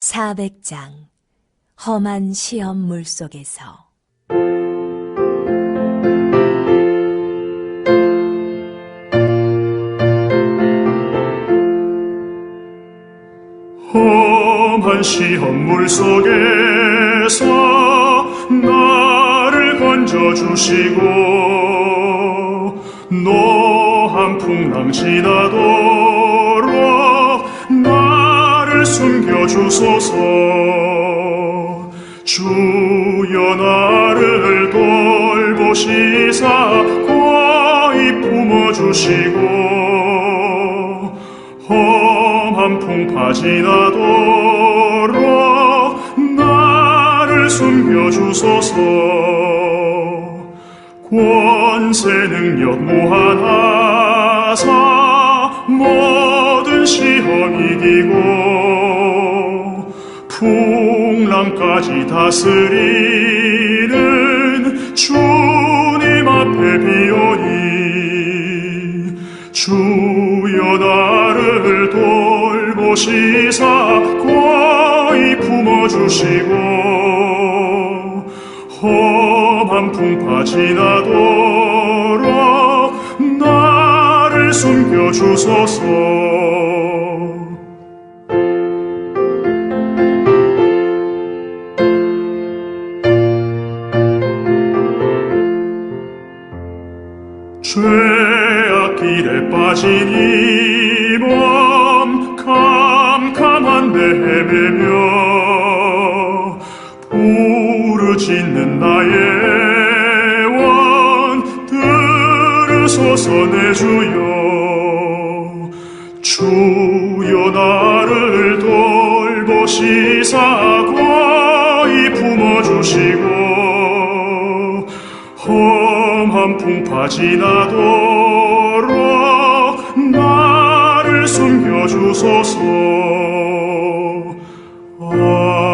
400장 험한 시험 물속에서. 험한 시험 물 속에서 나를 건져주시고 노한 풍랑 지나도록 나를 숨겨주소서. 주여 나를 돌보시사 거의 품어주시고 험한 풍파 지나도록 나를 숨겨주소서. 권세 능력 무한하사 모든 시험 이기고 풍랑까지 다스리는 주님 앞에 비오니 주여 나를 돌보시사 거의 품어주시고 험한 풍파 지나도록 나를 숨겨주소서 죄악 길에 빠진 이몸 캄캄한데 헤매며 부르짖는 나의 원 들으소서 내 주여. 주여 나를 돌보시사 거의 품어주시고 바람 한 풍파 지나도록 나를 숨겨주소서. 아